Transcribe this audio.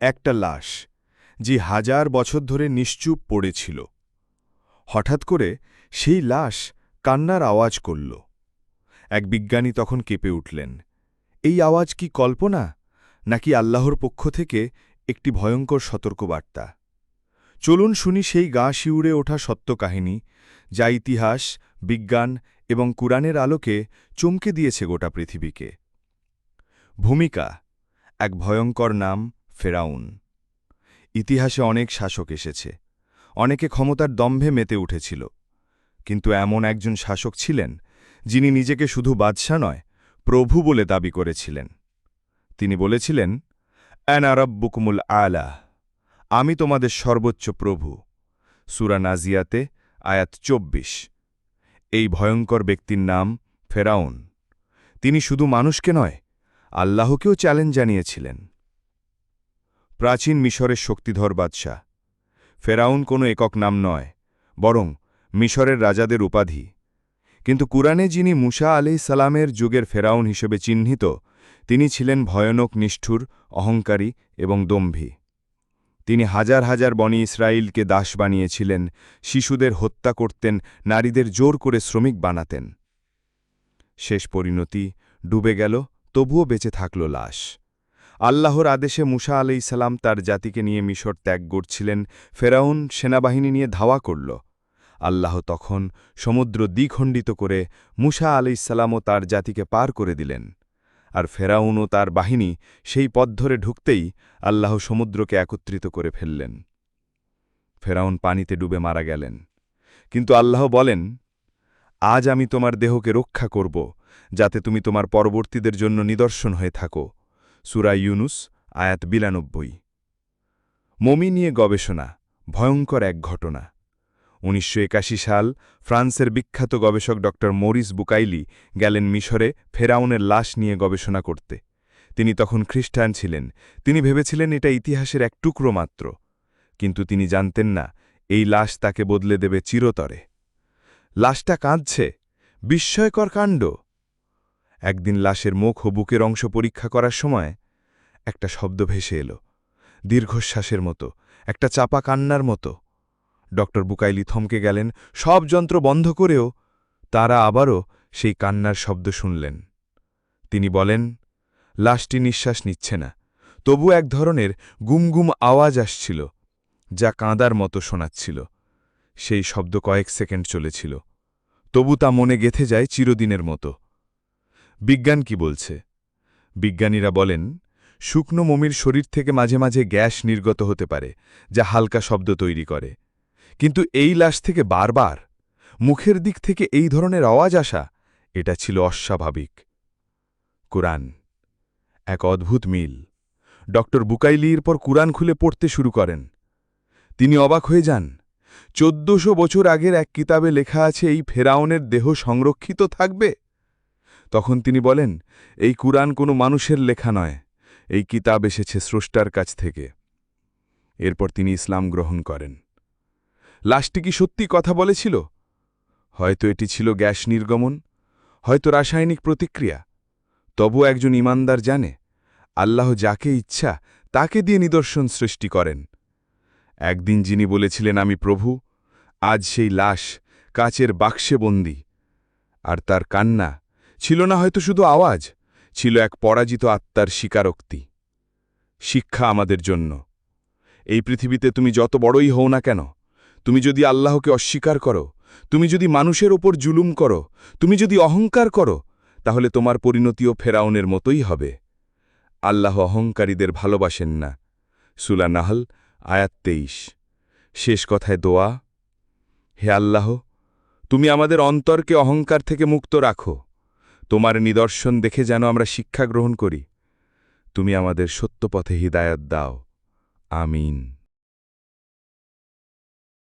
একটা লাশ, যে হাজার বছর ধরে নিশ্চুপ পড়েছিল। হঠাৎ করে সেই লাশ কান্নার আওয়াজ করল। এক বিজ্ঞানী তখন কেঁপে উঠলেন। এই আওয়াজ কি কল্পনা, নাকি আল্লাহর পক্ষ থেকে একটি ভয়ঙ্কর সতর্কবার্তা? চলুন শুনি সেই গা শিউড়ে ওঠা সত্য কাহিনী যা ইতিহাস, বিজ্ঞান এবং কুরআনের আলোকে চমকে দিয়েছে গোটা পৃথিবীকে। ভূমিকা, এক ভয়ঙ্কর নাম ফেরাউন। ইতিহাসে অনেক শাসক এসেছে। অনেকে ক্ষমতার দম্ভে মেতে উঠেছিল। কিন্তু এমন একজন শাসক ছিলেন, যিনি নিজেকে শুধু বাদশা নয়, প্রভু বলে দাবি করেছিলেন। তিনি বলেছিলেন অ্যান আরব্বুকুমুল আলা, আমি তোমাদের সর্বোচ্চ প্রভু। সুরা নাজিয়াতে আয়াত চব্বিশ। এই ভয়ঙ্কর ব্যক্তির নাম ফেরাউন। তিনি শুধু মানুষকে নয়, আল্লাহকেও চ্যালেঞ্জ জানিয়েছিলেন। প্রাচীন মিশরের শক্তিধর বাদশাহ। ফেরাউন কোনো একক নাম নয়, বরং মিশরের রাজাদের উপাধি। কিন্তু কুরআনে যিনি মুসা আলি সালামের যুগের ফেরাউন হিসেবে চিহ্নিত, তিনি ছিলেন ভয়ানক, নিষ্ঠুর, অহংকারী এবং দম্ভী। তিনি হাজার হাজার বনি ইসরায়েলকে দাস বানিয়েছিলেন, শিশুদের হত্যা করতেন, নারীদের জোর করে শ্রমিক বানাতেন। শেষ পরিণতি ডুবে গেল, তবুও বেঁচে থাকল লাশ। আল্লাহর আদেশে মুসা আলাইসাল্লাম তার জাতিকে নিয়ে মিশর ত্যাগ করছিলেন, ফেরাউন সেনাবাহিনী নিয়ে ধাওয়া করল। আল্লাহ তখন সমুদ্র দ্বিখণ্ডিত করে মুসা আলি আলাইসাল্লামও তার জাতিকে পার করে দিলেন। আর ফেরাউন ও তার বাহিনী সেই পথ ধরে ঢুকতেই আল্লাহ সমুদ্রকে একত্রিত করে ফেললেন। ফেরাউন পানিতে ডুবে মারা গেলেন। কিন্তু আল্লাহ বলেন, আজ আমি তোমার দেহকে রক্ষা করব, যাতে তুমি তোমার পরবর্তীদের জন্য নিদর্শন হয়ে থাকো। সুরা ইউনুস, আয়াত বিরানব্বই। মমি নিয়ে গবেষণা, ভয়ঙ্কর এক ঘটনা। উনিশশো একাশি সাল ফ্রান্সের বিখ্যাত গবেষক ড মরিস বুকাইলি গেলেন মিশরে ফেরাউনের লাশ নিয়ে গবেষণা করতে। তিনি তখন খ্রিস্টান ছিলেন। তিনি ভেবেছিলেন এটা ইতিহাসের এক টুকরো মাত্র। কিন্তু তিনি জানতেন না, এই লাশ তাকে বদলে দেবে চিরতরে। লাশটা কাঁদছে। বিস্ময়কর কাণ্ড। একদিন লাশের মুখ ও বুকের অংশ পরীক্ষা করার সময় একটা শব্দ ভেসে এলো। দীর্ঘশ্বাসের মতো, একটা চাপা কান্নার মতো। ডক্টর বুকাইলি থমকে গেলেন, সব যন্ত্র বন্ধ করেও তারা আবারও সেই কান্নার শব্দ শুনলেন। তিনি বলেন, লাশটি নিঃশ্বাস নিচ্ছে না। তবু এক ধরনের গুমগুম আওয়াজ আসছিল, যা কাঁদার মতো শোনাচ্ছিল। সেই শব্দ কয়েক সেকেন্ড চলেছিল। তবু তা মনে গেথে যায় চিরদিনের মতো। বিজ্ঞান কি বলছে? বিজ্ঞানীরা বলেন শুকনো মমির শরীর থেকে মাঝে মাঝে গ্যাস নির্গত হতে পারে, যা হালকা শব্দ তৈরি করে। কিন্তু এই লাশ থেকে বারবার মুখের দিক থেকে এই ধরনের আওয়াজ আসা, এটা ছিল অস্বাভাবিক। কুরআন, এক অদ্ভুত মিল। ডক্টর বুকাইলির পর কুরআন খুলে পড়তে শুরু করেন। তিনি অবাক হয়ে যান, চোদ্দশো বছর আগের এক কিতাবে লেখা আছে, এই ফেরাউনের দেহ সংরক্ষিত থাকবে? তখন তিনি বলেন, এই কুরআন কোনো মানুষের লেখা নয়। এই কিতাব এসেছে স্রষ্টার কাছ থেকে। এরপর তিনি ইসলাম গ্রহণ করেন। লাশটি কি সত্যি কথা বলেছিল? হয়তো এটি ছিল গ্যাস নির্গমন, হয়তো রাসায়নিক প্রতিক্রিয়া। তবু একজন ইমানদার জানে, আল্লাহ যাকে ইচ্ছা, তাকে দিয়ে নিদর্শন সৃষ্টি করেন। একদিন যিনি বলেছিলেন, আমি প্রভু, আজ সেই লাশ কাচের বাক্সে বন্দি। আর তার কান্না ছিল না হয়তো শুধু আওয়াজ ছিল এক পরাজিত আত্মার স্বীকারোক্তি। শিক্ষা আমাদের জন্য। এই পৃথিবীতে তুমি যত বড়ই হও না কেন, তুমি যদি আল্লাহকে অস্বীকার করো, তুমি যদি মানুষের ওপর জুলুম করো, তুমি যদি অহংকার করো, তাহলে তোমার পরিণতিও ফেরাউনের মতোই হবে। আল্লাহ অহংকারীদের ভালোবাসেন না। সুলা নাহল, আয়াত তেইশ। শেষ কথায় দোয়া। হে আল্লাহ, তুমি আমাদের অন্তরকে অহংকার থেকে মুক্ত রাখো। তোমার নিদর্শন দেখে যেন আমরা শিক্ষা গ্রহণ করি। তুমি আমাদের সত্যপথে হৃদায়ত দাও। আমিন।